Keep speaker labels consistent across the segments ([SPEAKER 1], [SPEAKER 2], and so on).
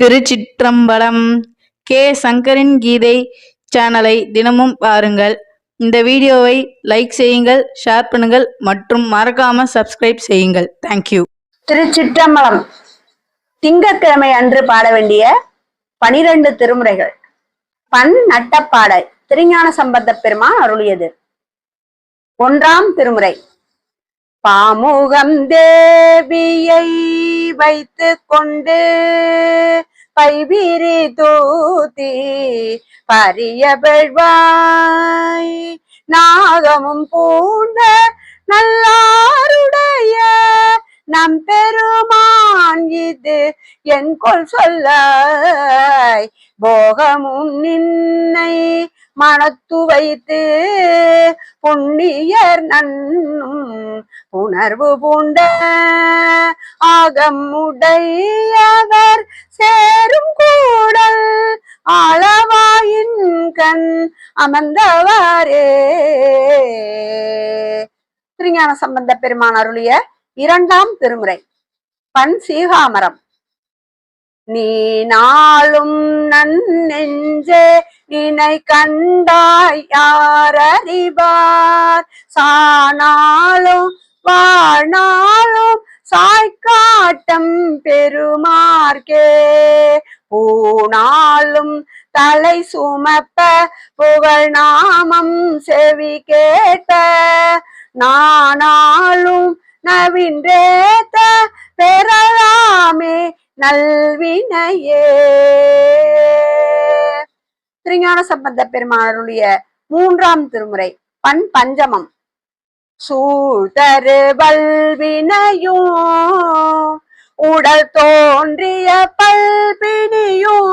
[SPEAKER 1] திருச்சிற்றம்பலம் K. சங்கரின் கீதை சேனலை தினமும் பாருங்கள். இந்த வீடியோவை லைக் செய்யுங்கள் ஷேர் பண்ணுங்கள் மற்றும் மறக்காம சப்ஸ்கிரைப் செய்யுங்கள். தேங்க்யூ
[SPEAKER 2] திருச்சிற்றம்பலம். திங்கட்கிழமை அன்று பாட வேண்டிய பனிரெண்டு திருமுறைகள். பண் நட்டப்பாடல் திருஞான சம்பந்த பெருமான் அருளியது. ஒன்றாம் திருமுறை. பாமுகம் தேவியை வைத்து கொண்டு பைவிரி தூத்தி பரிய பெழ்வாய் நாகமும் பூண்ட நல்லாருடைய நம் பெருமான் இது என் கொள் சொல்ல போகமும் நின் மனத்து வைத்து புண்ணியர் நன்னும் உணர்வு பூண்ட ஆகமுடையவர் சேரும் கூடல் ஆளவாயின் கண் அமர்ந்தவாரே. திருஞான சம்பந்த பெருமான் அருளிய இரண்டாம் திருமுறை பண் சீகாமரம். நீ நாளும் நன் நெஞ்சே நினை கண்டாய் யாரறிவார் சானாலும் வாழ்நாளும் சாய்க்காட்டம் பெருமார்க்கே பூனாலும் தலை சுமப்ப புகழ் நாமம் செவி கேட்ட. நானாலும் நவின்றேத்த பெறலாமே நல்வினையே. திருஞான சம்பந்த பெருமானுடைய மூன்றாம் திருமுறை பண் பஞ்சமம். சூழ்தரு வல்வினையும் உடல் தோன்றிய பல்பினியும்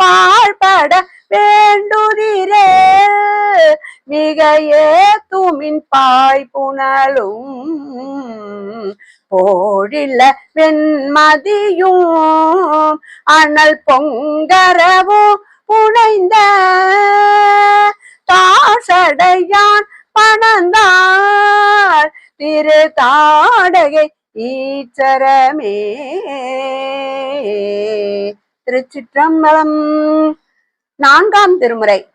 [SPEAKER 2] பாழ்பட வேண்டுதிரே மிகையே துமின் பாய் புனலும் போழில வெண்மதியும் அனல் பொங்கரவும் புனைந்த தாசடையான் பணந்தாள் திரு தாடகை ஈச்சரமே. திருச்சிற்றம்பலம் நான்காம் திருமுறை.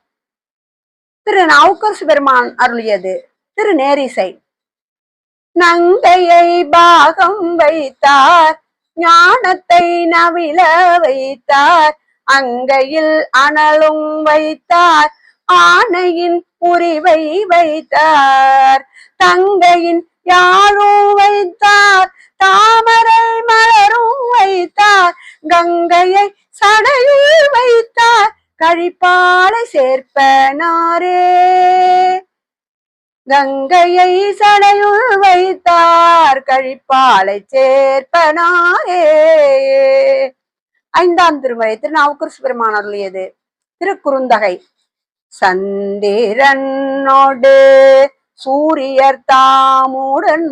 [SPEAKER 2] திரு நவுக்கர் பெருமான் அருளியது. திரு நேரிசை நங்கையை பாகம் வைத்தார் ஞானத்தை நவில வைத்தார் அங்கையில் அனலும் வைத்தார் ஆனையின் உரிவை வைத்தார். தங்கையின் யாழும் வைத்தார் தாமரை மலரும் வைத்தார் கங்கையை சடையில் வைத்தார் கழிப்பாலை சேர்ப்பனாரே. கங்கையை சடையுள் வைத்தார் கழிப்பாலை சேர்ப்பனாயே. ஐந்தாம் திருமுறை திருநாவுக்கரசு பெருமான் அருளியது திருக்குறுந்தகை சந்திரனோடு சூரியர் தாமுடன்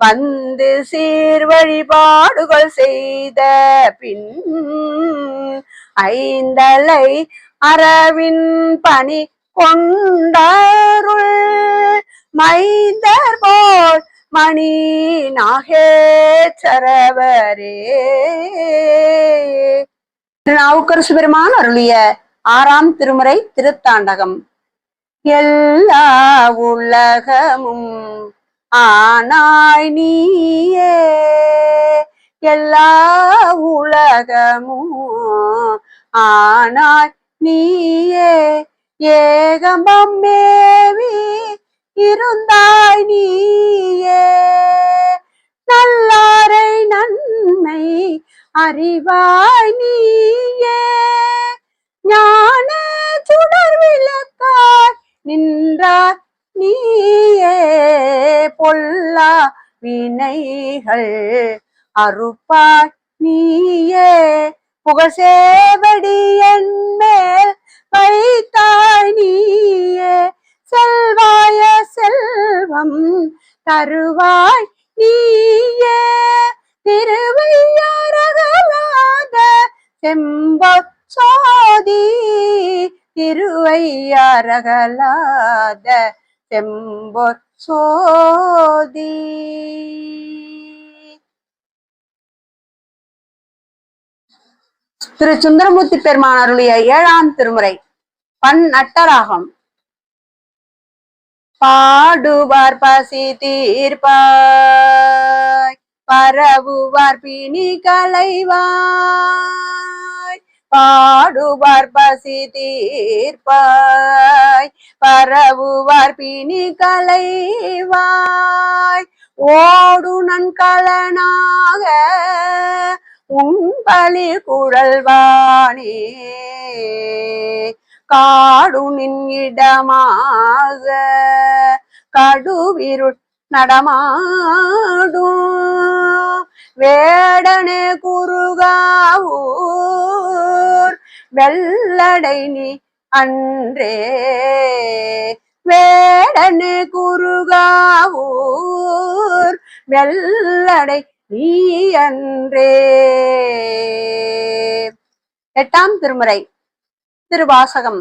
[SPEAKER 2] வந்து சீர் வழிபாடுகள் செய்த பின் ஐந்தலை அரவின் பணி கொண்டருள் மைந்தர் போல் மணி நாகேச்சரவரே திருநாவுக்கரசு பெருமான் அருளிய ஆறாம் திருமுறை திருத்தாண்டகம். எல்லா உலகமும் ஆனாய் நீயே. எல்லா உலகமும் ஆனாய் நீயே. ஏகமம் மேவி இருந்தாய் நீயே. நல்லாரை நன்மை அறிவாய் நீயே. ஞான சுடர் விளக்காய் நின்றார் நீயே. பொல்லா வினைகள் அறுப்பாய் நீயே. புகழ்சேவடி என் மேல் வைத்தாய் நீயே. செல்வாய செல்வம் தருவாய் நீயே. திருவையாரகலாத செம்பொ சோதி. திருவையாரகலாத செம்பொ சோதி. திரு சுந்தரமூர்த்தி பெருமான் அருளிய ஏழாம் திருமுறை. பண் நட்டராகம். பாடுவார் பசி தீர்ப்பாய். பரவுவார் பிணி கலைவாய் பாடுவார் பசி தீர்ப்பாய். பரவுவார் பிணி கலைவாய் ஓடு நன்கலனாக உன்பலி குழல்வானே. காடுனின் இடமாக கடுவிருள் நடமாடும். வேடனே குறுகாவூர் வெள்ளடை நீ அன்றே. வேடனே குறுகாவூர் வெள்ளடை நீ அன்றே எட்டாம் திருமுறை திருவாசகம்.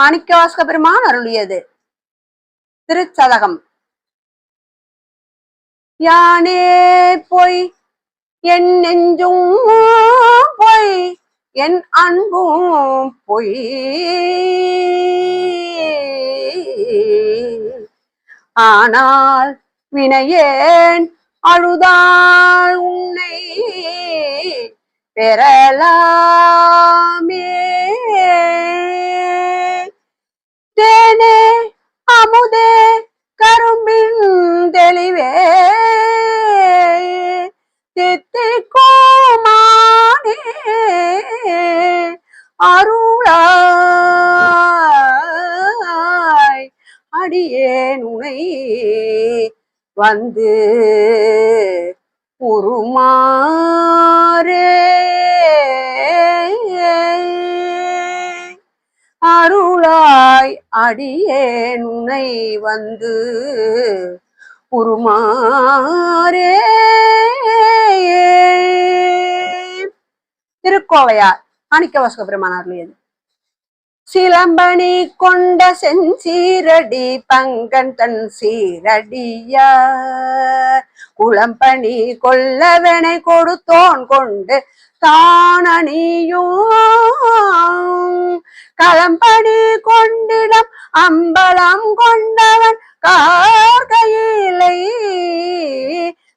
[SPEAKER 2] மாணிக்கவாசக பெருமான் அருளியது. திருச்சதகம். யானே பொய் என் நெஞ்சும் பொய் என் அன்பும் பொய். ஆனால் வினையேன் அழுதாள் உன்னை. பெறலாமே. தேனே அமுதே கரும்பின் தெளிவே. தித்திக்கோமானே அருளாய் அடியே உனை. வந்து உருமாறே. அருளாய் அடியேன் உனை வந்து உருமாறே. திருக்கோவையார் மாணிக்கவாசக பெருமானார்லியது சிலம்பணி கொண்ட செஞ்சீரடி பங்கன் தன் சீரடியார். குளம்பணி கொல்லவனை கொடுத்தோன் கொண்டு தானணியும். களம்பணி கொண்டிடம் அம்பலம் கொண்டவன் கார்கையிலை.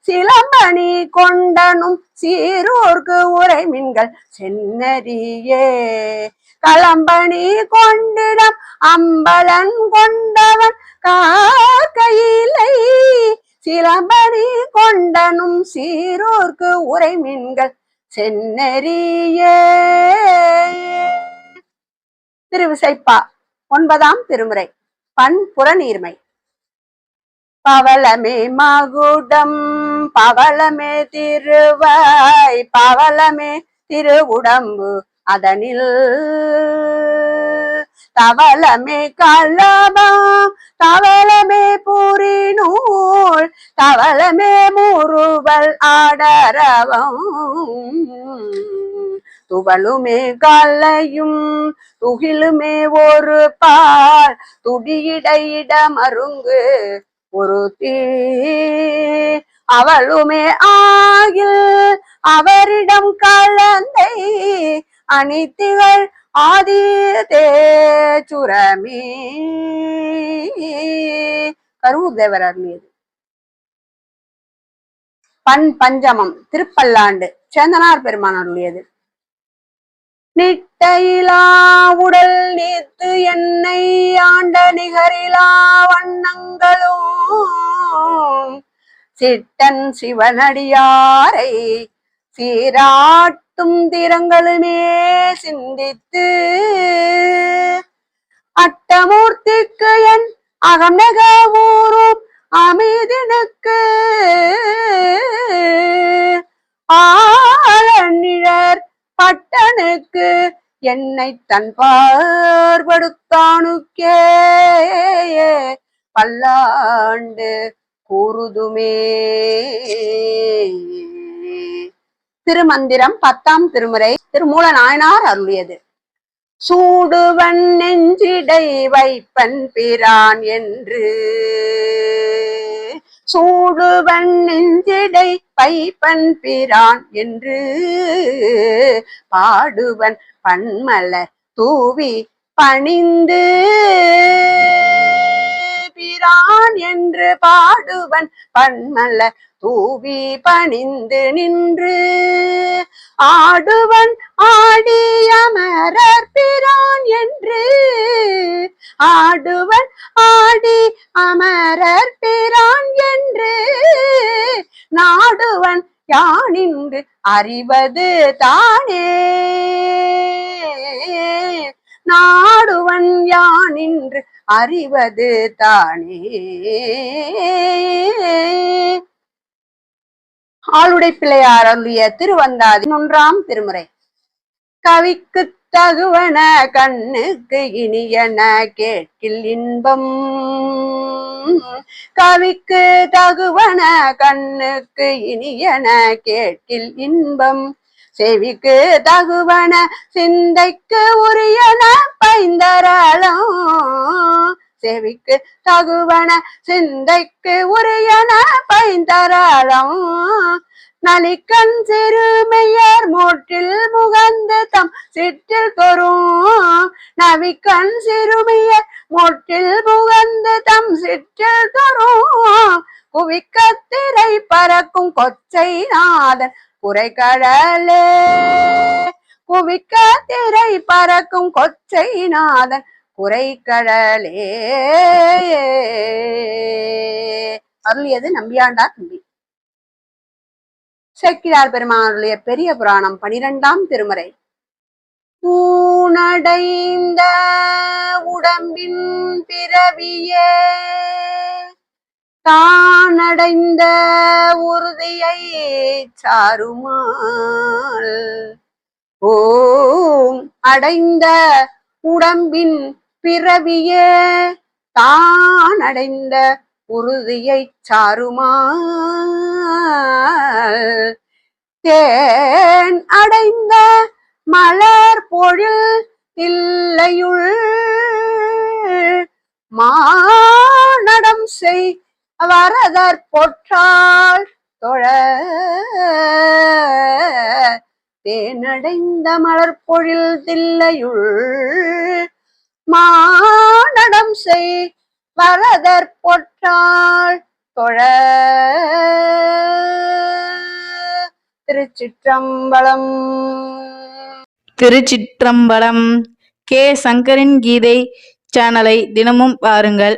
[SPEAKER 2] சிலம்பணி கொண்டனும் சீரூர்க்கு உரைமின்கள் சென்னரியே களம்பணி கொண்டிடம் அம்பலன் கொண்டவன் காக்கையிலை சிலம்பணி கொண்டனும் சீரோர்க்கு உரைமின்கள் சென்னரியே திருவிசைப்பா ஒன்பதாம் திருமுறை பண் நீர்மை பவளமே மகுடம் பவளமே திருவாய் பவளமே திருவுடம்பு அதனில் தவளமே கலபம் தவளமே புரி நூல் தவளமே முருவல் ஆடரவம். துவளுமே கல்லையும் துகிலுமே ஒரு பால் துடியிடையிட மருங்கு ஒரு தீ அவளுமே ஆகில் அவரிடம் கலந்தை அனித்திகள் ஆதி சுரமே. கரூர் தேவர் அருளியது. பண் பஞ்சமம் திருப்பல்லாண்டு சேந்தனார் பெருமான் அருளியது. நிட்டையிலா உடல் நீத்து என்னை ஆண்ட நிகரிலா வண்ணங்களும். சிட்டன் சிவனடியாரை சீராட்டும் திறங்களுமே சிந்தித்து அட்டமூர்த்திக்கு என் அகநக ஊரும் அமைதினுக்கு ஆழநிழர் பட்டனுக்கு என்னை தன் பார்படுத்தானுக்கே பல்லாண்டு கூறுதுமே. திருமந்திரம் பத்தாம் திருமுறை திருமூல நாயனார் அருளியது. சூடுவன் நெஞ்சிடை வைப்பன் பிரான் என்று. சூடுவன் நெஞ்சிடை பைப்பன் பிரான் என்று. பாடுவன் பன்மலர் தூவி பணிந்து. பிரான் என்று பாடுவன் பன்மலர் தூவி பணிந்து நின்று. ஆடுவன் ஆடிய அமரர் பிரான் என்று. ஆடுவன் ஆடி அமரர் பிரான் என்று. நாடுவன் யானின்று அறிவது தானே. நான் யான் என்று அறிவது தானே. ஆளுடை பிள்ளையார் அருளிய திருவந்தாதி ஒன்றாம் திருமுறை. கவிக்கு தகுவன கண்ணுக்கு இனியன கேட்கில் இன்பம். கவிக்கு தகுவன கண்ணுக்கு இனியன கேட்கில் இன்பம். செவிக்கு தகுவன சிந்தைக்கு உரியன பைந்தரளம். செவிக்கு தகுவன சிந்தைக்கு உரியன பைந்தரளம். நலிக்கண் சிறுமையர் மூட்டில் முகந்து தம் சிற்றில் தொரும். நவிக்கண் சிறுமையர் மூட்டில் முகந்து தம் சிற்றில் தொரும். குவிக்க திரை பறக்கும் கொச்சை நாதன் குறைகடலே குவிக்க திரை பறக்கும் கொச்சை நாதன் குறைகடலே அருளியது நம்பியாண்டார் தம்பி. செக்கிழார் பெருமானுடைய பெரிய புராணம் பனிரெண்டாம் திருமறை. பூனடைந்த உடம்பின் பிறவியே. தானடைந்த உறுதியை சாருமாள். ஓம் அடைந்த உடம்பின் பிறவியே தானடைந்த உறுதியை சாருமாள். தேன் அடைந்த மலர் பொழில் இல்லையுள் மானடம் செய் வரதர் பொற்றாள் தொழ தேனடைந்த மலர் பொழில் தில்லையுள் மானடம் செய் வரதர் பொற்றாள் தொழ. திருச்சிற்றம்பலம்.
[SPEAKER 1] திருச்சிற்றம்பலம் கே சங்கரின் கீதை சேனலை தினமும் பாருங்கள்.